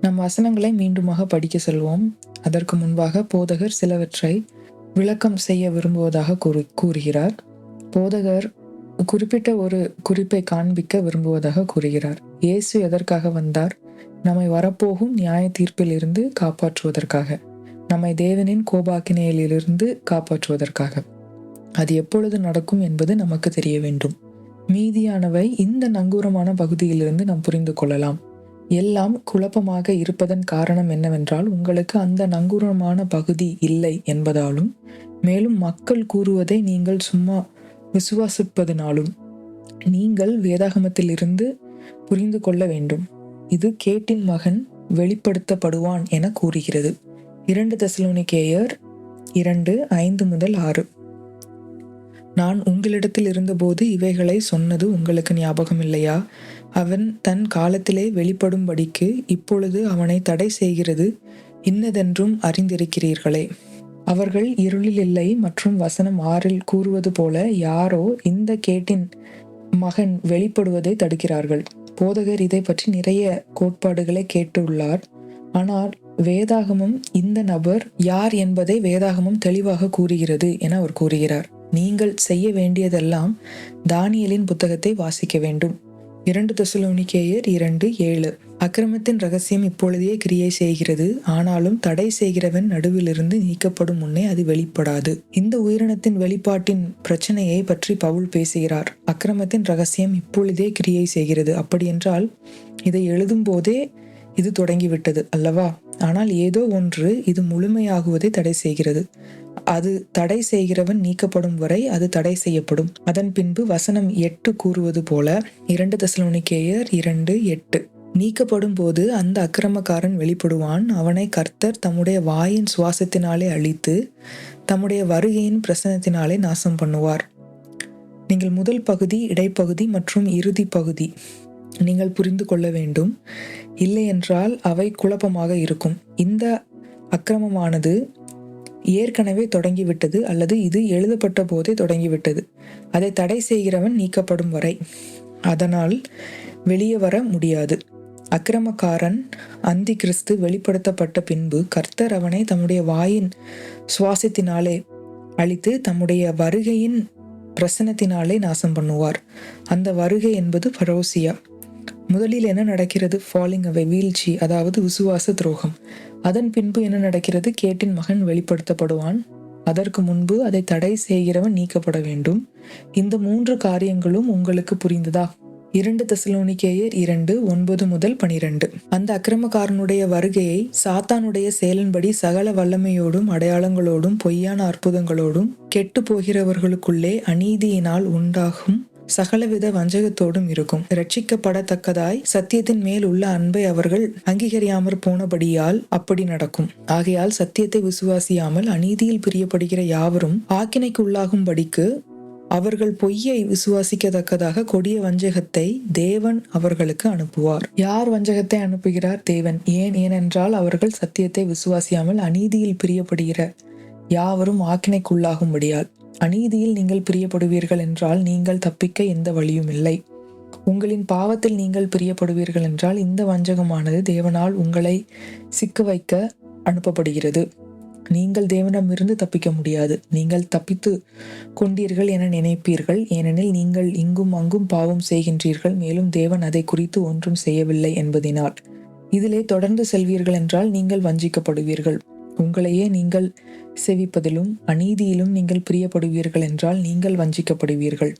நம் வசனங்களை மீண்டுமாக படிக்க செல்வோம். அதற்கு முன்பாக போதகர் சிலவற்றை விளக்கம் செய்ய விரும்புவதாக கூறு கூறுகிறார். போதகர் குறிப்பிட்ட ஒரு குறிப்பை காண்பிக்க விரும்புவதாக கூறுகிறார். இயேசு எதற்காக வந்தார்? நம்மை வரப்போகும் நியாய தீர்ப்பில் இருந்து காப்பாற்றுவதற்காக நம்மை தேவனின் கோபாக்கினையிலிருந்து காப்பாற்றுவதற்காக. அது எப்பொழுது நடக்கும் என்பது நமக்கு தெரிய வேண்டும். மீதியானவை இந்த நங்கூரமான பகுதியிலிருந்து நாம் புரிந்து கொள்ளலாம். எல்லாம் குழப்பமாக இருப்பதன் காரணம் என்னவென்றால் உங்களுக்கு அந்த நங்கூரமான பகுதி இல்லை என்பதாலும் மேலும் மக்கள் கூறுவதை நீங்கள் சும்மா விசுவாசிப்பதனாலும் நீங்கள் வேதாகமத்திலிருந்து புரிந்து கொள்ள வேண்டும். இது கேட்டின் மகன் வெளிப்படுத்தப்படுவான் என கூறுகிறது. இரண்டு தெசலோனிக்கேயர் இரண்டு ஐந்து முதல் ஆறு. நான் உங்களிடத்தில் இருந்தபோது இவைகளை சொன்னது உங்களுக்கு ஞாபகம் இல்லையா அவன் தன் காலத்திலே வெளிப்படும்படிக்கு இப்பொழுது அவனை தடை செய்கிறது இன்னதென்றும் அறிந்திருக்கிறீர்களே. அவர்கள் இருளில் இல்லை மற்றும் வசனம் ஆறில் கூறுவது போல யாரோ இந்த கேட்டின் மகன் வெளிப்படுவதை தடுக்கிறார்கள். போதகர் இதை பற்றி நிறைய கோட்பாடுகளை கேட்டுள்ளார். ஆனால் வேதாகமம் இந்த நபர் யார் என்பதை வேதாகமம் தெளிவாக கூறுகிறது என அவர் கூறுகிறார். நீங்கள் செய்ய வேண்டியதெல்லாம் தானியலின் புத்தகத்தை வாசிக்க வேண்டும். இரண்டு தெசலோனிக்கேயர் இரண்டு ஏழு. அக்கிரமத்தின் ரகசியம் இப்பொழுதே கிரியை செய்கிறது. ஆனாலும் தடை செய்கிறவன் நடுவிலிருந்து நீக்கப்படும் முன்னே அது வெளிப்படாது. இந்த உயிரினத்தின் வெளிப்பாட்டின் பிரச்சனையை பற்றி பவுல் பேசுகிறார். அக்கிரமத்தின் ரகசியம் இப்பொழுதே கிரியை செய்கிறது. அப்படியென்றால் இதை எழுதும் போதே இது தொடங்கிவிட்டது அல்லவா? ஆனால் ஏதோ ஒன்று இது முழுமையாகுவதை தடை செய்கிறது. அது தடை செய்கிறவன் நீக்கப்படும் வரை அது தடை செய்யப்படும். அதன் பின்பு வசனம் எட்டு கூறுவது போல இரண்டு தசலோனிக்கேயர் இரண்டு எட்டு. நீக்கப்படும் போது அந்த அக்கிரமக்காரன் வெளிப்படுவான். அவனை கர்த்தர் தம்முடைய வாயின் சுவாசத்தினாலே அழித்து தம்முடைய வருகையின் பிரசனத்தினாலே நாசம் பண்ணுவார். நீங்கள் முதல் பகுதி இடைப்பகுதி மற்றும் இறுதி பகுதி நீங்கள் புரிந்து கொள்ள வேண்டும். இல்லையென்றால் அவை குழப்பமாக இருக்கும். இந்த அக்கிரமமானது ஏற்கனவே தொடங்கிவிட்டது அல்லது இது எழுதப்பட்ட போதே தொடங்கிவிட்டது. அதை தடை செய்கிறவன் நீக்கப்படும் வரை. அதனால் வெளியே வர முடியாது. அக்கிரமக்காரன் அந்தி கிறிஸ்து வெளிப்படுத்தப்பட்ட பின்பு கர்த்தர் அவனை தம்முடைய வாயின் சுவாசத்தினாலே அழித்து தம்முடைய வருகையின் பிரசனத்தினாலே நாசம் பண்ணுவார். அந்த வருகை என்பது பரோசியா முதலில் என்ன நடக்கிறது? ஃபாலிங் அவை வீழ்ச்சி அதாவது விசுவாச துரோகம். அதன் பின்பு என்ன நடக்கிறது? கேட்டின் மகன் வெளிப்படுத்தப்படுவான். அதற்கு முன்பு அதை தடை செய்கிறவன் நீக்கப்பட வேண்டும். இந்த மூன்று காரியங்களும் உங்களுக்கு புரிந்ததா? இரண்டு தசலோனிக்கேயர் இரண்டு ஒன்பது முதல் பனிரெண்டு. அந்த அக்கிரமக்காரனுடைய வருகையை சாத்தானுடைய செயலின்படி சகல வல்லமையோடும் அடையாளங்களோடும் பொய்யான அற்புதங்களோடும் கெட்டு போகிறவர்களுக்குள்ளே அநீதியினால் உண்டாகும் சகலவித வஞ்சகத்தோடும் இருக்கும். ரட்சிக்கப்படத்தக்கதாய் சத்தியத்தின் மேல் உள்ள அன்பை அவர்கள் அங்கீகரியாமற் போனபடியால் அப்படி நடக்கும். ஆகையால் சத்தியத்தை விசுவாசியாமல் அநீதியில் பிரியப்படுகிற யாவரும் ஆக்கினைக்கு உள்ளாகும்படிக்கு அவர்கள் பொய்யை விசுவாசிக்கத்தக்கதாக கொடிய வஞ்சகத்தை தேவன் அவர்களுக்கு அனுப்புவார். யார் வஞ்சகத்தை அனுப்புகிறார்? தேவன். ஏன்? ஏனென்றால் அவர்கள் சத்தியத்தை விசுவாசியாமல் அநீதியில் பிரியப்படுகிற யாவரும் ஆக்கினைக்குள்ளாகும்படியால் அநீதியில் நீங்கள் பிரியப்படுவீர்கள் என்றால் நீங்கள் தப்பிக்க எந்த வழியும் இல்லை. உங்களின் பாவத்தில் நீங்கள் பிரியப்படுவீர்கள் என்றால் இந்த வஞ்சகமானது தேவனால் உங்களை சிக்க வைக்க அனுப்பப்படுகிறது. நீங்கள் தேவனமிருந்து தப்பிக்க முடியாது. நீங்கள் தப்பித்து கொண்டீர்கள் என நினைப்பீர்கள். ஏனெனில் நீங்கள் இங்கும் அங்கும் பாவம் செய்கின்றீர்கள். மேலும் தேவன் அதை குறித்து ஒன்றும் செய்யவில்லை என்பதினால். இதிலே தொடர்ந்து செல்வீர்கள் என்றால் நீங்கள் வஞ்சிக்கப்படுவீர்கள். உங்களையே நீங்கள் செவிப்பதிலும் அநீதியிலும் நீங்கள் பிரியப்படுவீர்கள் என்றால் நீங்கள் வஞ்சிக்கப்படுவீர்கள்.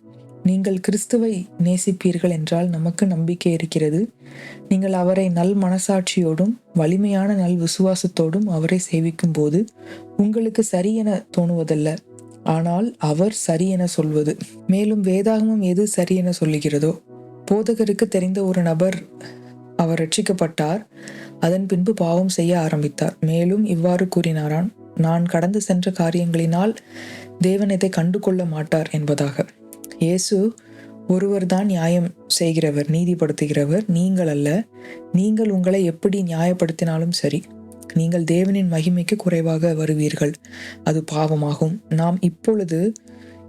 நீங்கள் கிறிஸ்துவை நேசிப்பீர்கள் என்றால் நமக்கு நம்பிக்கை இருக்கிறது. நீங்கள் அவரை நல் மனசாட்சியோடும் வலிமையான நல் விசுவாசத்தோடும் அவரை சேவிக்கும் போது உங்களுக்கு சரி என தோணுவதல்ல. ஆனால் அவர் சரி என சொல்வது. மேலும் வேதாகமம் எது சரி என சொல்லுகிறதோ? போதகருக்கு தெரிந்த ஒரு நபர் அவர் ரட்சிக்கப்பட்டார். அதன் பின்பு பாவம் செய்ய ஆரம்பித்தார். மேலும் இவ்வாறு கூறினாரான் நான் கடந்து சென்ற காரியங்களினால் தேவன் இதை கண்டு கொள்ள மாட்டார் என்பதாக. இயேசு ஒருவர்தான் நியாயம் செய்கிறவர் நீதிப்படுத்துகிறவர் நீங்கள் அல்ல. நீங்கள் உங்களை எப்படி நியாயப்படுத்தினாலும் சரி நீங்கள் தேவனின் மகிமைக்கு குறைவாக வருவீர்கள். அது பாவமாகும். நாம் இப்பொழுது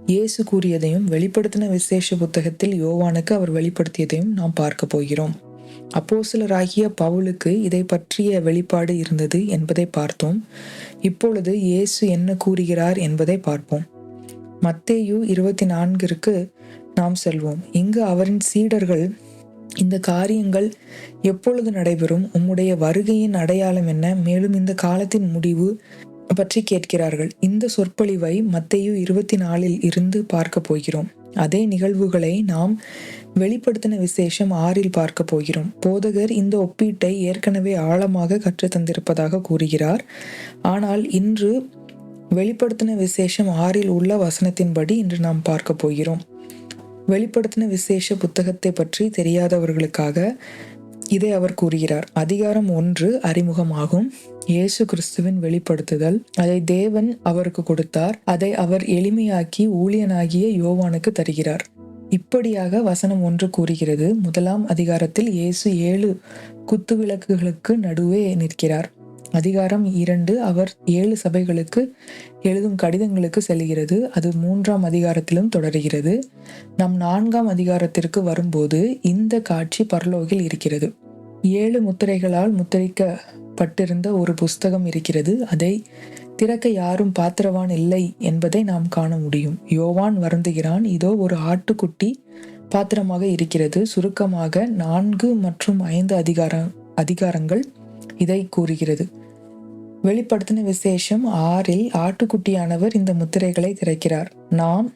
இயேசு கூறியதையும் வெளிப்படுத்தின விசேஷ புத்தகத்தில் யோவானுக்கு அவர் வெளிப்படுத்தியதையும் நாம் பார்க்க போகிறோம். அப்போஸ்தலராகிய பவுலுக்கு இதை பற்றிய வெளிப்பாடு இருந்தது என்பதை பார்த்தோம். இப்பொழுது இயேசு என்ன கூறுகிறார் என்பதை பார்ப்போம். மத்தேயு இருபத்தி நான்கிற்கு நாம் செல்வோம். இங்கு அவரின் சீடர்கள் இந்த காரியங்கள் எப்பொழுது நடைபெறும்? உம்முடைய வருகையின் அடையாளம் என்ன? மேலும் இந்த காலத்தின் முடிவு பற்றி கேட்கிறார்கள். இந்த சொற்பொழிவை மத்தையு இருபத்தி நாலில் இருந்து பார்க்க போகிறோம். அதே நிகழ்வுகளை நாம் வெளிப்படுத்தின விசேஷம் ஆறில் பார்க்க போகிறோம். போதகர் இந்த ஒப்பீட்டை ஏற்கனவே ஆழமாக கற்றுத்தந்திருப்பதாக கூறுகிறார். ஆனால் இன்று வெளிப்படுத்தின விசேஷம் ஆறில் உள்ள வசனத்தின்படி இன்று நாம் பார்க்க போகிறோம். வெளிப்படுத்தின விசேஷ புத்தகத்தை பற்றி தெரியாதவர்களுக்காக இதை அவர் கூறுகிறார். அதிகாரம் ஒன்று அறிமுகமாகும். இயேசு கிறிஸ்துவின் வெளிப்படுத்துதல். அதை தேவன் அவருக்கு கொடுத்தார். அதை அவர் எளிமையாக்கி ஊழியனாகிய யோவானுக்கு தருகிறார். இப்படியாக வசனம் ஒன்று கூறுகிறது. முதலாம் அதிகாரத்தில் இயேசு ஏழு குத்துவிளக்குகளுக்கு நடுவே நிற்கிறார். அதிகாரம் இரண்டு அவர் ஏழு சபைகளுக்கு எழுதும் கடிதங்களுக்கு செல்கிறது. அது மூன்றாம் அதிகாரத்திலும் தொடர்கிறது. நம் நான்காம் அதிகாரத்திற்கு வரும்போது இந்த காட்சி பரலோகில் இருக்கிறது. ஏழு முத்திரைகளால் முத்திரைக்கப்பட்டிருந்த ஒரு புஸ்தகம் இருக்கிறது. அதை திறக்க யாரும் பாத்திரவான் இல்லை என்பதை நாம் காண முடியும். யோவான் வருந்துகிறான் இதோ ஒரு ஆட்டுக்குட்டி பாத்திரமாக இருக்கிறது. சுருக்கமாக நான்கு மற்றும் ஐந்து அதிகார அதிகாரங்கள் இதை கூறுகிறது. வெளிப்படுத்தின விசேஷம் ஆறில் ஆட்டுக்குட்டியானவர் இந்த முத்திரைகளை திறக்கிறார். நாம்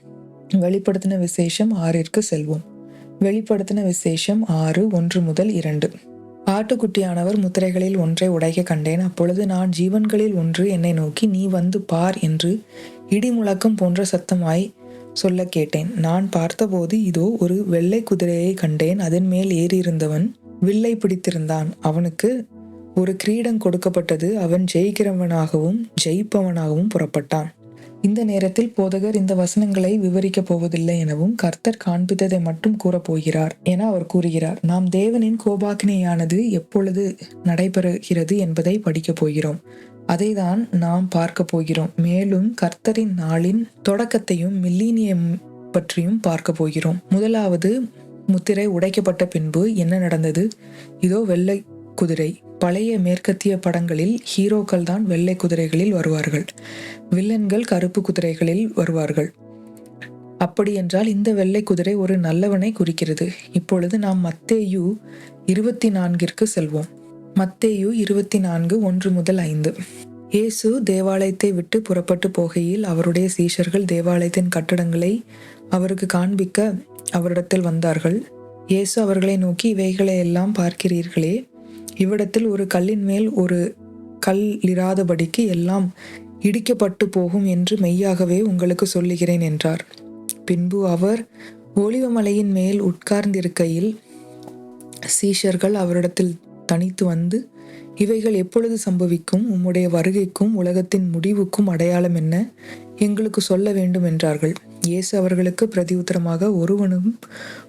வெளிப்படுத்தின விசேஷம் ஆறிற்கு செல்வோம். வெளிப்படுத்தின விசேஷம் ஆறு ஒன்று முதல் இரண்டு. ஆட்டுக்குட்டியானவர் முத்திரைகளில் ஒன்றை உடைக்க கண்டேன். அப்பொழுது நான் ஜீவன்களில் ஒன்று என்னை நோக்கி நீ வந்து பார் என்று இடி முழக்கம் போன்ற சத்தமாய் சொல்ல கேட்டேன். நான் பார்த்தபோது இதோ ஒரு வெள்ளை குதிரையை கண்டேன். அதன் மேல் ஏறியிருந்தவன் வில்லை பிடித்திருந்தான். அவனுக்கு ஒரு கிரீடம் கொடுக்கப்பட்டது. அவன் ஜெயிக்கிறவனாகவும் ஜெயிப்பவனாகவும் புறப்பட்டான். இந்த நேரத்தில் போதகர் இந்த வசனங்களை விவரிக்கப் போவதில்லை எனவும் கர்த்தர் காண்பித்ததை மட்டும் கூறப்போகிறார் என அவர் கூறுகிறார். நாம் தேவனின் கோபாக்கினையானது எப்பொழுது நடைபெறுகிறது என்பதை படிக்கப் போகிறோம். அதை தான் நாம் பார்க்க போகிறோம். மேலும் கர்த்தரின் நாளின் தொடக்கத்தையும் மில்லீனியம் பற்றியும் பார்க்க போகிறோம். முதலாவது முத்திரை உடைக்கப்பட்ட பின்பு என்ன நடந்தது? இதோ வெள்ளை குதிரை. பழைய மேற்கத்திய படங்களில் ஹீரோக்கள் தான் வெள்ளை குதிரைகளில் வருவார்கள். வில்லன்கள் கருப்பு குதிரைகளில் வருவார்கள். அப்படி என்றால் இந்த வெள்ளை குதிரை ஒரு நல்லவனை குறிக்கிறது. இப்பொழுது நாம் மத்தேயு இருபத்தி நான்கிற்கு செல்வோம். மத்தேயு இருபத்தி நான்கு ஒன்று முதல் ஐந்து. இயேசு தேவாலயத்தை விட்டு புறப்பட்டு போகையில் அவருடைய சீஷர்கள் தேவாலயத்தின் கட்டடங்களை அவருக்கு காண்பிக்க அவரிடத்தில் வந்தார்கள். இயேசு அவர்களை நோக்கி இவைகளை எல்லாம் பார்க்கிறீர்களே இவ்விடத்தில் ஒரு கல்லின் மேல் ஒரு கல் இராதபடிக்கு எல்லாம் இடிக்கப்பட்டு போகும் என்று மெய்யாகவே உங்களுக்கு சொல்லுகிறேன் என்றார். பின்பு அவர் ஒளிவமலையின் மேல் உட்கார்ந்திருக்கையில் சீஷர்கள் அவரிடத்தில் தனித்து வந்து இவைகள் எப்பொழுது சம்பவிக்கும்? உம்முடைய வருகைக்கும் உலகத்தின் முடிவுக்கும் அடையாளம் என்ன? எங்களுக்கு சொல்ல வேண்டும் என்றார்கள். இயேசு அவர்களுக்கு பிரதியுத்தரமாக ஒருவனும்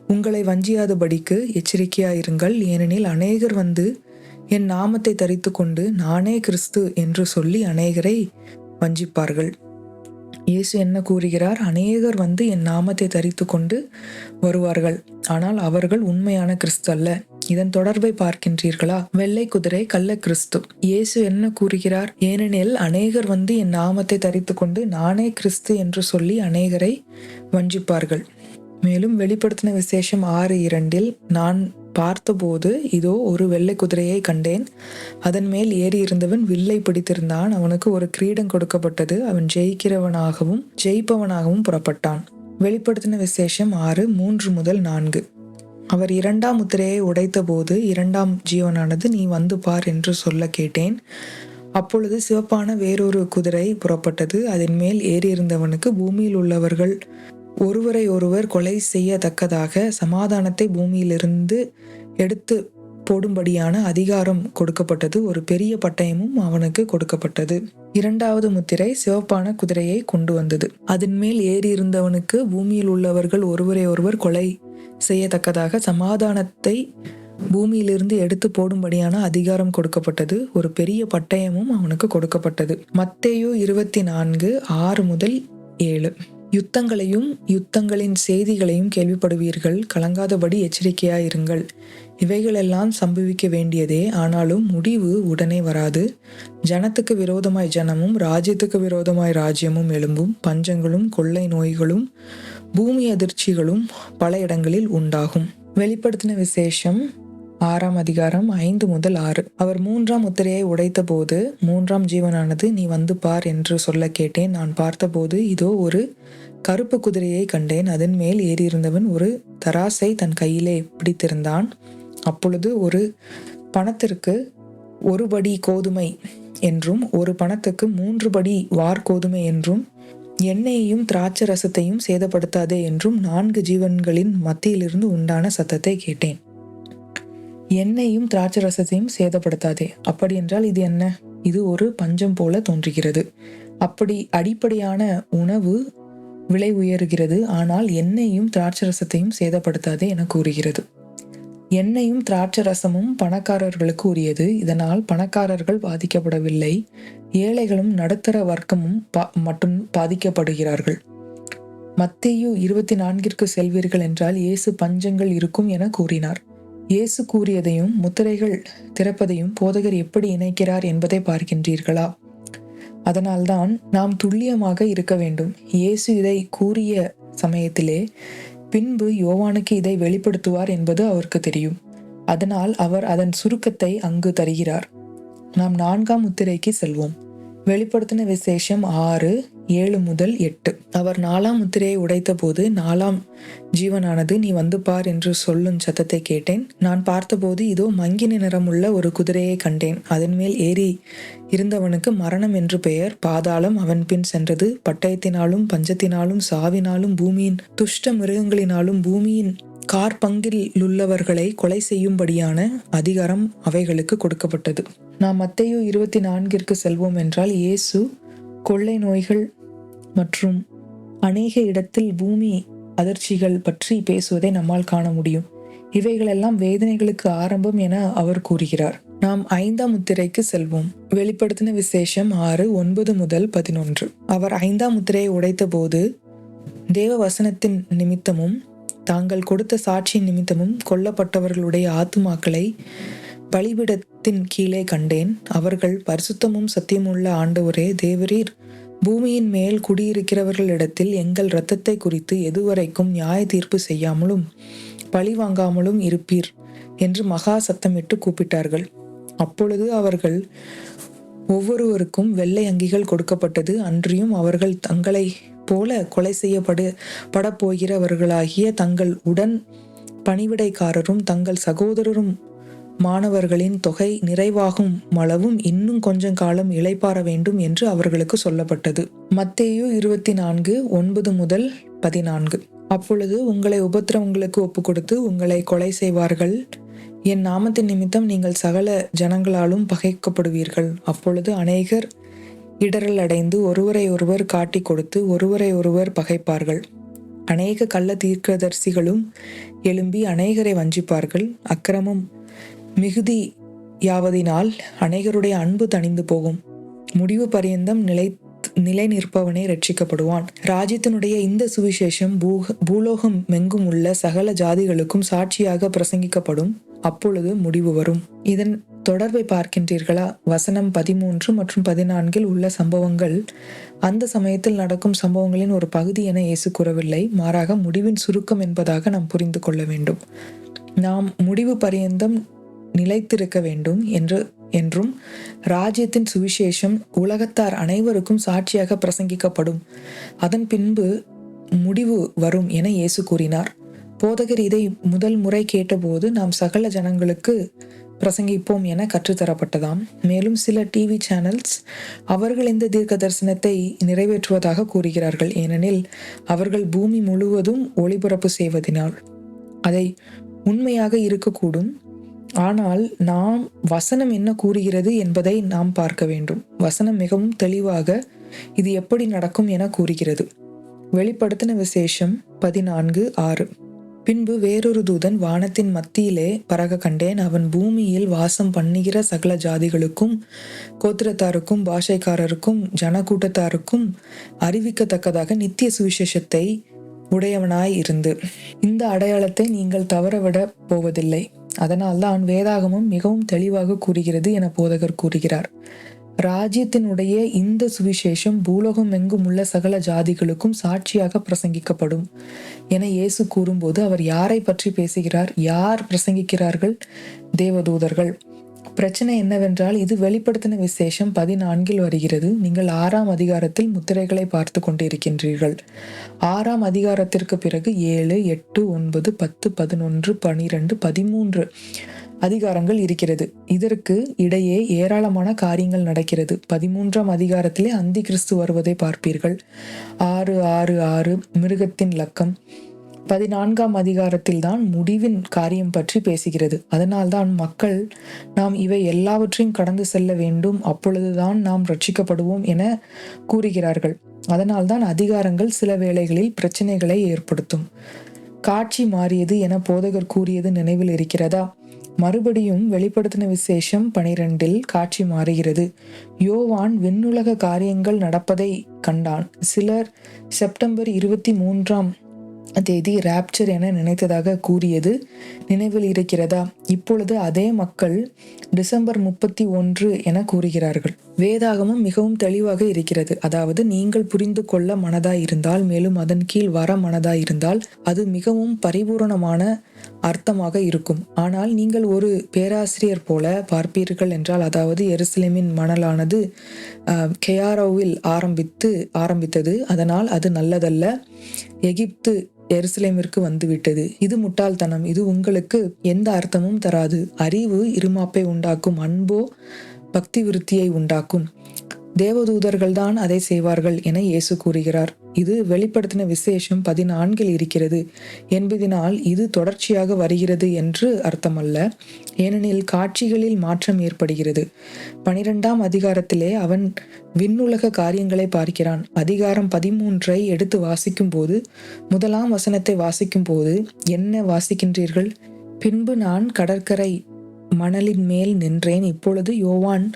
உங்களை வஞ்சியாதபடிக்கு எச்சரிக்கையாயிருங்கள். ஏனெனில் அநேகர் வந்து என் நாமத்தை தரித்து கொண்டு நானே கிறிஸ்து என்று சொல்லி அநேகரை வஞ்சிப்பார்கள். இயேசு என்ன கூறுகிறார்? அநேகர் வந்து என் நாமத்தை தரித்து கொண்டு வருவார்கள். ஆனால் அவர்கள் உண்மையான கிறிஸ்து அல்ல. இதன் தொடர்பை பார்க்கின்றீர்களா? வெள்ளை குதிரை கள்ள கிறிஸ்து. இயேசு என்ன கூறுகிறார்? ஏனெனில் அநேகர் வந்து என் நாமத்தை தரித்து கொண்டு நானே கிறிஸ்து என்று சொல்லி அநேகரை வஞ்சிப்பார்கள். மேலும் வெளிப்படுத்தின விசேஷம் ஆறு இரண்டில் நான் பார்த்தபோது இதோ ஒரு வெள்ளை குதிரையை கண்டேன். அதன் மேல் ஏறி இருந்தவன் வில்லை பிடித்திருந்தான். அவனுக்கு ஒரு கிரீடம் கொடுக்கப்பட்டது. அவன் ஜெயிக்கிறவனாகவும் ஜெயிப்பவனாகவும் புறப்பட்டான். வெளிப்படுத்தின விசேஷம் ஆறு மூன்று முதல் நான்கு. அவர் இரண்டாம் முத்திரையை உடைத்தபோது இரண்டாம் ஜீவனானது நீ வந்து பார் என்று சொல்ல கேட்டேன். அப்பொழுது சிவப்பான வேறொரு குதிரை புறப்பட்டது. அதன் மேல் ஏறியிருந்தவனுக்கு பூமியில் உள்ளவர்கள் ஒருவரை ஒருவர் கொலை செய்யத்தக்கதாக சமாதானத்தை பூமியிலிருந்து எடுத்து போடும்படியான அதிகாரம் கொடுக்கப்பட்டது. ஒரு பெரிய பட்டயமும் அவனுக்கு கொடுக்கப்பட்டது. இரண்டாவது முத்திரை சிவப்பான குதிரையை கொண்டு வந்தது. அதன் மேல் ஏறி இருந்தவனுக்கு பூமியில் உள்ளவர்கள் ஒருவரை ஒருவர் கொலை செய்யத்தக்கதாக சமாதானத்தை பூமியிலிருந்து எடுத்து போடும்படியான அதிகாரம் கொடுக்கப்பட்டது. ஒரு பெரிய பட்டயமும் அவனுக்கு கொடுக்கப்பட்டது. மத்தேயோ இருபத்தி நான்கு ஆறு முதல் ஏழு. யுத்தங்களையும் யுத்தங்களின் செய்திகளையும் கேள்விப்படுவீர்கள். கலங்காதபடி எச்சரிக்கையாயிருங்கள். இவைகளெல்லாம் சம்பவிக்க வேண்டியதே. ஆனாலும் முடிவு உடனே வராது. ஜனத்துக்கு விரோதமாய் ஜனமும் ராஜ்யத்துக்கு விரோதமாய் ராஜ்யமும் எழும்பும். பஞ்சங்களும் கொள்ளை நோய்களும் பூமி அதிர்ச்சிகளும் பல இடங்களில் உண்டாகும். வெளிப்படுத்தின விசேஷம் ஆறாம் அதிகாரம் ஐந்து முதல் ஆறு. அவர் மூன்றாம் முத்திரையை உடைத்த போது மூன்றாம் ஜீவனானது நீ வந்து பார் என்று சொல்ல கேட்டேன். நான் பார்த்தபோது இதோ ஒரு கருப்பு குதிரையை கண்டேன். அதன் மேல் ஏறியிருந்தவன் ஒரு தராசை தன் கையிலே பிடித்திருந்தான். அப்பொழுது ஒரு பணத்திற்கு ஒரு படி கோதுமை என்றும் ஒரு பணத்துக்கு மூன்று படி வார் கோதுமை என்றும் எண்ணெயையும் திராட்சை ரசத்தையும் சேதப்படுத்தாதே என்றும் நான்கு ஜீவன்களின் மத்தியிலிருந்து உண்டான சத்தத்தை கேட்டேன். எண்ணெயும் திராட்சை ரசத்தையும் சேதப்படுத்தாதே. அப்படி என்றால் இது என்ன? இது ஒரு பஞ்சம் போல தோன்றுகிறது. அப்படி அடிப்படையான உணவு விலை உயர்கிறது. ஆனால் எண்ணெயும் திராட்சை ரசத்தையும் சேதப்படுத்தாதே என கூறுகிறது. எண்ணெயும் திராட்சை ரசமும் பணக்காரர்களுக்கு உரியது. இதனால் பணக்காரர்கள் பாதிக்கப்படவில்லை. ஏழைகளும் நடுத்தர வர்க்கமும் பா- மட்டும் பாதிக்கப்படுகிறார்கள். மத்தேயு இருபத்தி நான்கிற்கு செல்வீர்கள் என்றால் இயேசு பஞ்சங்கள் இருக்கும் என கூறினார். இயேசு கூறியதையும் முத்திரைகள் திறப்பதையும் போதகர் எப்படி இணைக்கிறார் என்பதை பார்க்கின்றீர்களா? அதனால்தான் நாம் துல்லியமாக இருக்க வேண்டும். இயேசு இதை கூறிய சமயத்திலே பின்பு யோவானுக்கு இதை வெளிப்படுத்துவார் என்பது அவருக்கு தெரியும். அதனால் அவர் அதன் சுருக்கத்தை அங்கு தருகிறார். நாம் நான்காம் முத்திரைக்கு செல்வோம். வெளிப்படுத்தின விசேஷம் ஆறு ஏழு முதல் எட்டு. அவர் நாலாம் முத்திரையை உடைத்த போது நாலாம் ஜீவனானது நீ வந்து பார் என்று சொல்லும் சத்தத்தை கேட்டேன். நான் பார்த்தபோது இதோ மங்கின நிறமுள்ள ஒரு குதிரையை கண்டேன். அதன் மேல் ஏறி இருந்தவனுக்கு மரணம் என்று பெயர். பாதாளம் அவன் பின் சென்றது. பட்டயத்தினாலும் பஞ்சத்தினாலும் சாவினாலும் பூமியின் துஷ்ட மிருகங்களினாலும் பூமியின் கார்பங்கில் உள்ளவர்களை கொலை செய்யும்படியான அதிகாரம் அவைகளுக்கு கொடுக்கப்பட்டது. நாம் மத்தையோ இருபத்தி நான்கிற்கு செல்வோம் என்றால் இயேசு கொள்ளை நோய்கள் மற்றும் அநேக இடத்தில் பூமி அதிர்ச்சிகள் பற்றி பேசுவதை நம்மால் காண முடியும். இவைகளெல்லாம் வேதனைகளுக்கு ஆரம்பம் என அவர் கூறுகிறார். நாம் ஐந்தாம் முத்திரைக்கு செல்வோம். வெளிப்படுத்தின விசேஷம் ஆறு ஒன்பது முதல் பதினொன்று. அவர் ஐந்தாம் முத்திரையை உடைத்த போது தேவ வசனத்தின் நிமித்தமும் தாங்கள் கொடுத்த சாட்சியின் நிமித்தமும் கொல்லப்பட்டவர்களுடைய ஆத்துமாக்களை பலிபிடத்தின் கீழே கண்டேன். அவர்கள் பரிசுத்தமும் சத்தியமுள்ள ஆண்டவரே தேவரீர். பூமியின் மேல் குடியிருக்கிறவர்களிடத்தில் எங்கள் இரத்தத்தை குறித்து எதுவரைக்கும் நியாய தீர்ப்பு செய்யாமலும் பழி வாங்காமலும் இருப்பீர் என்று மகா சத்தமிட்டு கூப்பிட்டார்கள். அப்பொழுது அவர்கள் ஒவ்வொருவருக்கும் வெள்ளை அங்கிகள் கொடுக்கப்பட்டது. அன்றியும் அவர்கள் தங்களை போல கொலை செய்யப்படு படப்போகிறவர்களாகிய தங்கள் உடன் பணிவிடைக்காரரும் தங்கள் சகோதரரும் மாணவர்களின் தொகை நிறைவாகும் அளவும் இன்னும் கொஞ்சம் காலம் இளைப்பாற வேண்டும் என்று அவர்களுக்கு சொல்லப்பட்டது. மத்தேயு இருபத்தி நான்கு ஒன்பது முதல் பதினான்கு. அப்பொழுது உங்களை உபத்திரவங்களுக்கு ஒப்பு கொடுத்து உங்களை கொலை செய்வார்கள். என் நாமத்தின் நிமித்தம் நீங்கள் சகல ஜனங்களாலும் பகைக்கப்படுவீர்கள். அப்பொழுது அநேகர் இடரல் அடைந்து ஒருவரை ஒருவர் காட்டிக் கொடுத்து ஒருவரை ஒருவர் பகைப்பார்கள். அநேக கள்ள தீர்க்கதரிசிகளும் எழும்பி அநேகரை வஞ்சிப்பார்கள். அக்கிரமம் மிகுதி யாவதினால் அநேகருடைய அன்பு தணிந்து போகும். முடிவு பரியந்தம் நிலை நிலை நிற்பவனே ரட்சிக்கப்படுவான் ராஜ்யத்தினுடைய இந்த சுவிசேஷம் பூக பூலோகம் மெங்கும் உள்ள சகல ஜாதிகளுக்கும் சாட்சியாக பிரசங்கிக்கப்படும். அப்பொழுது முடிவு வரும். இதன் தொடர்பை பார்க்கின்றீர்களா? வசனம் பதிமூன்று மற்றும் பதினான்கில் உள்ள சம்பவங்கள். அந்த சமயத்தில் நடக்கும் சம்பவங்களின் ஒரு பகுதி என இயேசு கூறவில்லை. மாறாக முடிவின் சுருக்கம் என்பதாக நாம் புரிந்து கொள்ள வேண்டும். நாம் முடிவு பரியந்தம் நிலைத்திருக்க வேண்டும் என்று என்றும் ராஜ்யத்தின் சுவிசேஷம் உலகத்தார் அனைவருக்கும் சாட்சியாக பிரசங்கிக்கப்படும். அதன் பின்பு முடிவு வரும் என இயேசு கூறினார். போதகர் இதை முதல் முறை கேட்டபோது நாம் சகல ஜனங்களுக்கு பிரசங்கிப்போம் என கற்றுத்தரப்பட்டதாம். மேலும் சில டிவி சேனல்ஸ் அவர்கள் இந்த தீர்க்க தரிசனத்தை நிறைவேற்றுவதாக கூறுகிறார்கள். ஏனெனில் அவர்கள் பூமி முழுவதும் ஒளிபரப்பு செய்வதனால். அதை உண்மையாக இருக்கக்கூடும். ஆனால் நாம் வசனம் என்ன கூறுகிறது என்பதை நாம் பார்க்க வேண்டும். வசனம் மிகவும் தெளிவாக இது எப்படி நடக்கும் என கூறுகிறது. வெளிப்படுத்தின விசேஷம் பதினான்கு ஆறு. பின்பு வேறொரு தூதன் வானத்தின் மத்தியிலே பறக கண்டேன் அவன் பூமியில் வாசம் பண்ணுகிற சகல ஜாதிகளுக்கும் கோத்திரத்தாருக்கும் பாஷைக்காரருக்கும் ஜனக்கூட்டத்தாருக்கும் அறிவிக்கத்தக்கதாக நித்திய சுவிசேஷத்தை உடையவனாய் இருந்து. இந்த அடையாளத்தை நீங்கள் தவறவிட போவதில்லை. அதனால்தான் வேதாகமம் மிகவும் தெளிவாக கூறுகிறது என போதகர் கூறுகிறார். ராஜ்யத்தினுடைய இந்த சுவிசேஷம் பூலோகம் எங்கும் உள்ள சகல ஜாதிகளுக்கும் சாட்சியாக பிரசங்கிக்கப்படும் என இயேசு கூறும்போது அவர் யாரை பற்றி பேசுகிறார்? யார் பிரசங்கிக்கிறார்கள்? தேவதூதர்கள். பிரச்சனை என்னவென்றால் இது வெளிப்படுத்தின விசேஷம் பதினான்கில் வருகிறது. நீங்கள் ஆறாம் அதிகாரத்தில் முத்திரைகளை பார்த்து கொண்டிருக்கின்றீர்கள். ஆறாம் அதிகாரத்திற்கு பிறகு ஏழு எட்டு ஒன்பது பத்து பதினொன்று பனிரெண்டு பதிமூன்று அதிகாரங்கள் இருக்கிறது. இதற்கு இடையே ஏராளமான காரியங்கள் நடக்கிறது. பதிமூன்றாம் அதிகாரத்திலே அந்தி கிறிஸ்து வருவதை பார்ப்பீர்கள். ஆறு ஆறு ஆறு மிருகத்தின் லக்கம். பதினான்காம் அதிகாரத்தில் தான் முடிவின் காரியம் பற்றி பேசுகிறது. அதனால்தான் மக்கள் நாம் இவை எல்லாவற்றையும் கடந்து செல்ல வேண்டும் அப்பொழுதுதான் நாம் ரட்சிக்கப்படுவோம் என கூறுகிறார்கள். அதனால்தான் அதிகாரங்கள் சில வேளைகளில் பிரச்சனைகளை ஏற்படுத்தும். காட்சி மாறியது என போதகர் கூறியது நினைவில் இருக்கிறதா? மறுபடியும் வெளிப்படுத்தின விசேஷம் பனிரெண்டில் காட்சி மாறுகிறது. யோவான் விண்ணுலக காரியங்கள் நடப்பதை கண்டான். சிலர் செப்டம்பர் இருபத்தி மூன்றாம் தேதி ராப்சர் என நினைத்ததாக கூறியது நினைவில் இருக்கிறதா? இப்பொழுது அதே மக்கள் டிசம்பர் முப்பத்தி ஒன்று என கூறுகிறார்கள். வேதாகமும் மிகவும் தெளிவாக இருக்கிறது. அதாவது நீங்கள் புரிந்து கொள்ள மனதாய் இருந்தால் மேலும் அதன் கீழ் வர மனதாய் இருந்தால் அது மிகவும் பரிபூரணமான அர்த்தமாக இருக்கும். ஆனால் நீங்கள் ஒரு பேராசிரியர் போல பார்ப்பீர்கள் என்றால் அதாவது எருசலேமின் மணலானது கெயாரோவில் ஆரம்பித்து ஆரம்பித்தது. அதனால் அது நல்லதல்ல. எகிப்து எருசலேமிற்கு வந்துவிட்டது. இது முட்டாள்தனம். இது உங்களுக்கு எந்த அர்த்தமும் தராது. அறிவு இருமாப்பை உண்டாக்கும். அன்போ பக்தி விருத்தியை உண்டாக்கும். தேவதூதர்கள் தான் அதை செய்வார்கள் என இயேசு கூறுகிறார். இது வெளிப்படுத்தின விசேஷம் பதினான்கில் இருக்கிறது. என்பதினால் இது தொடர்ச்சியாக வருகிறது என்று அர்த்தமல்ல. ஏனெனில் காட்சிகளில் மாற்றம் ஏற்படுகிறது. பனிரெண்டாம் அதிகாரத்திலே அவன் விண்ணுலக காரியங்களை பார்க்கிறான். அதிகாரம் பதிமூன்றை எடுத்து வாசிக்கும் போது முதலாம் வசனத்தை வாசிக்கும் போது என்ன வாசிக்கின்றீர்கள்? பின்பு நான் கடற்கரை மணலின் மேல் நின்றேன். இப்பொழுது யோவான்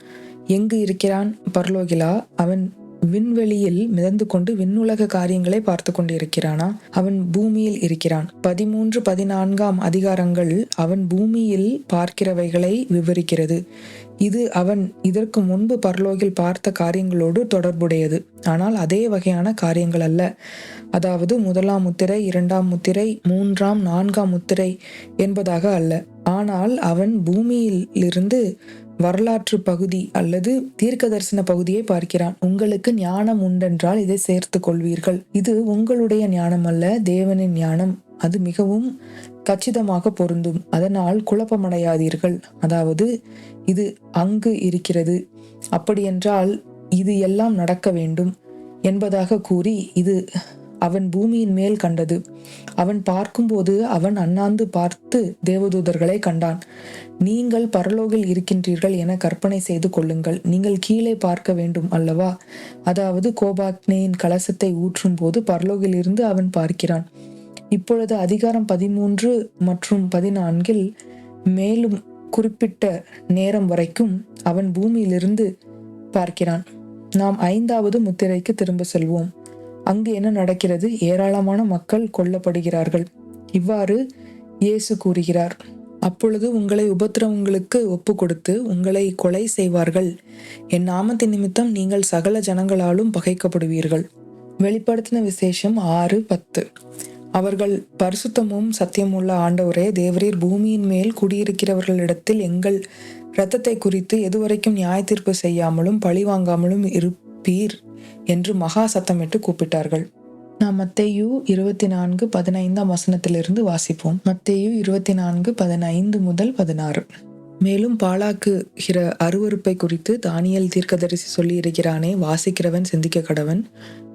எங்கு இருக்கிறான்? பர்லோகிலா. அவன் விண்வெளியில் மிதந்து கொண்டு விண்ணுலக காரியங்களை பார்த்து கொண்டிருக்கிறானா? அவன் பூமியில் இருக்கிறான். பதிமூன்று பதினான்காம் அதிகாரங்கள் அவன் பூமியில் பார்க்கிறவைகளை விவரிக்கிறது. இது அவன் இதற்கு முன்பு பரலோகில் பார்த்த காரியங்களோடு தொடர்புடையது. ஆனால் அதே வகையான காரியங்கள் அல்ல. அதாவது முதலாம் முத்திரை இரண்டாம் முத்திரை மூன்றாம் நான்காம் முத்திரை என்பதாக அல்ல. ஆனால் அவன் பூமியிலிருந்து வரலாற்று பகுதி அல்லது தீர்க்க தரிசன பகுதியை பார்க்கிறான். உங்களுக்கு ஞானம் உண்டென்றால் இதை சேர்த்து கொள்வீர்கள். இது உங்களுடைய ஞானம் அல்ல தேவனின் ஞானம். அது மிகவும் கச்சிதமாக பொருந்தும். அதனால் குழப்பமடையாதீர்கள். அதாவது இது அங்கு இருக்கிறது. அப்படியென்றால் இது எல்லாம் நடக்க வேண்டும் என்பதாக கூறி இது அவன் பூமியின் மேல் கண்டது. அவன் பார்க்கும்போது அவன் அண்ணாந்து பார்த்து தேவதூதர்களை கண்டான். நீங்கள் பரலோகில் இருக்கின்றீர்கள் என கற்பனை செய்து கொள்ளுங்கள். நீங்கள் கீழே பார்க்க வேண்டும் அல்லவா? அதாவது கோபாக்னேயின் கலசத்தை ஊற்றும் போது பரலோகில் இருந்து அவன் பார்க்கிறான். இப்பொழுது அதிகாரம் பதிமூன்று மற்றும் பதினான்கில் மேலும் குறிப்பிட்ட நேரம் வரைக்கும் அவன் பூமியிலிருந்து பார்க்கிறான். நாம் ஐந்தாவது முத்திரைக்கு திரும்ப செல்வோம். அங்கு என்ன நடக்கிறது? ஏராளமான மக்கள் கொல்லப்படுகிறார்கள். இவ்வாறு இயேசு கூறுகிறார். அப்பொழுது உங்களை உபத்திரவங்களுக்கு ஒப்பு கொடுத்து உங்களை கொலை செய்வார்கள். என் நாமத்தின் நிமித்தம் நீங்கள் சகல ஜனங்களாலும் பகைக்கப்படுவீர்கள். வெளிப்படுத்தின விசேஷம் ஆறு பத்து. அவர்கள் பரிசுத்தமும் சத்தியமுள்ள ஆண்டவரே தேவரீர் பூமியின் மேல் குடியிருக்கிறவர்களிடத்தில் எங்கள் இரத்தத்தை குறித்து எதுவரைக்கும் நியாய தீர்ப்பு செய்யாமலும் பழி வாங்காமலும் இருப்பீர் என்று மகா சத்தமிட்டு கூப்பிட்டார்கள். நாம் மத்தையு இருபத்தி நான்கு பதினைந்தாம் வசனத்திலிருந்து வாசிப்போம். மத்தையு இருபத்தி நான்கு பதினைந்து முதல் பதினாறு. மேலும் பாழாக்குகிற அருவருப்பை குறித்து தானியல் தீர்க்கதரிசி சொல்லி இருக்கிறானே வாசிக்கிறவன் சிந்திக்க கடவன்.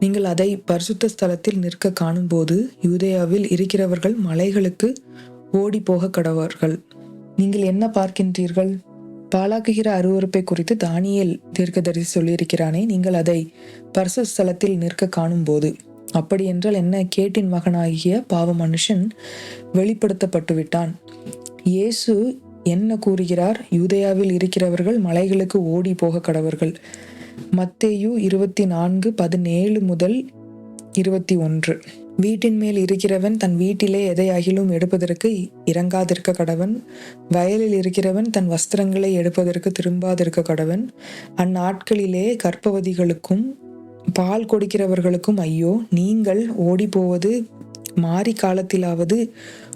நீங்கள் அதை பரிசுத்த ஸ்தலத்தில் நிற்க காணும்போது யூதேயாவில் இருக்கிறவர்கள் மலைகளுக்கு ஓடி போக கடவர்கள். நீங்கள் என்ன பார்க்கின்றீர்கள்? பாலாக்குகிற அருவருப்பை குறித்து தானியல் தீர்க்கதரிசி சொல்லியிருக்கிறானே நீங்கள் அதை பரிசு ஸ்தலத்தில் நிற்க காணும்போது. அப்படியென்றால் என்ன? கேட்டின் மகனாகிய பாவ மனுஷன் வெளிப்படுத்தப்பட்டு விட்டான் இயேசு என்ன கூறுகிறார்? யூதயாவில் இருக்கிறவர்கள் மலைகளுக்கு ஓடி போக கடவர்கள். மத்தேயு இருபத்தி நான்கு பதினேழு முதல் இருபத்தி ஒன்று. வீட்டின் மேல் இருக்கிறவன் தன் வீட்டிலே எதை அகிலும் எடுப்பதற்கு இறங்காதிருக்க கடவன். வயலில் இருக்கிறவன் தன் வஸ்திரங்களை எடுப்பதற்கு திரும்பாதிருக்க கடவன். அந்நாட்களிலே கற்பவதிகளுக்கும் பால் கொடுக்கிறவர்களுக்கும் ஐயோ நீங்கள் ஓடி போவது மாறி காலத்திலாவது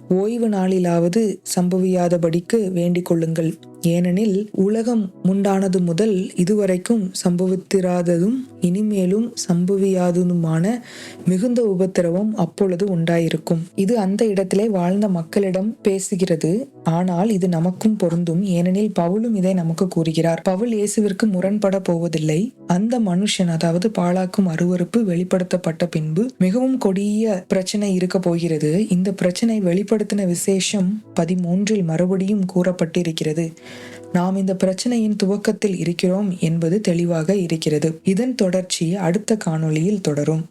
ஓய்வு நாளிலாவது சம்பவியாதபடிக்கு வேண்டிக் கொள்ளுங்கள். ஏனெனில் உலகம் உண்டானது முதல் இதுவரைக்கும் சம்பவித்திராததும் இனிமேலும் சம்பவியாததுமான மிகுந்த உபத்திரவம் அப்பொழுது உண்டாயிருக்கும். இது அந்த இடத்திலே வாழ்ந்த மக்களிடம் பேசுகிறது. ஆனால் இது நமக்கும் பொருந்தும். ஏனெனில் பவுலும் இதை நமக்கு கூறுகிறார். பவுல் இயேசுவிற்கு முரண்பட போவதில்லை. அந்த மனுஷன் அதாவது பாழாக்கும் அருவருப்பு வெளிப்படுத்தப்பட்ட பின்பு மிகவும் கொடிய பிரச்சனை இருக்க போகிறது. இந்த பிரச்சனை வெளிப்படுத்தின விசேஷம் பதிமூன்றில் மறுபடியும் கூறப்பட்டிருக்கிறது. நாம் இந்த பிரச்சனையின் துவக்கத்தில் இருக்கிறோம் என்பது தெளிவாக இருக்கிறது. இதன் தொடர்ச்சி அடுத்த காணொளியில் தொடரும்.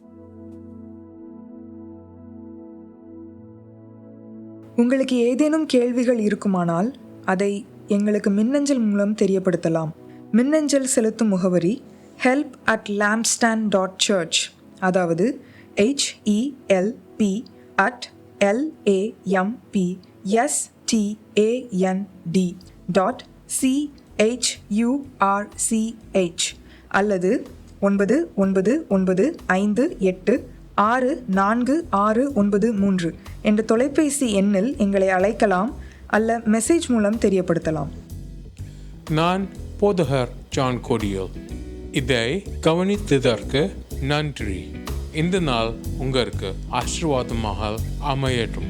உங்களுக்கு ஏதேனும் கேள்விகள் இருக்குமானால் அதை எங்களுக்கு மின்னஞ்சல் மூலம் தெரியப்படுத்தலாம். மின்னஞ்சல் செலுத்தும் முகவரி help at lampstand dot church அதாவது H E L P at L A M P S T A N D dot C H U R C H அல்லது ஒன்பது ஒன்பது ஒன்பது ஐந்து எட்டு ஆறு நான்கு ஆறு ஒன்பது மூன்று என்ற தொலைபேசி எண்ணில் எங்களை அழைக்கலாம் அல்ல மெசேஜ் மூலம் தெரியப்படுத்தலாம். நான் போதகர் ஜான் கோடியல். இதை கவனித்ததற்கு நன்றி. இந்த நாள் உங்களுக்கு ஆசீர்வாதமாக அமையட்டும்.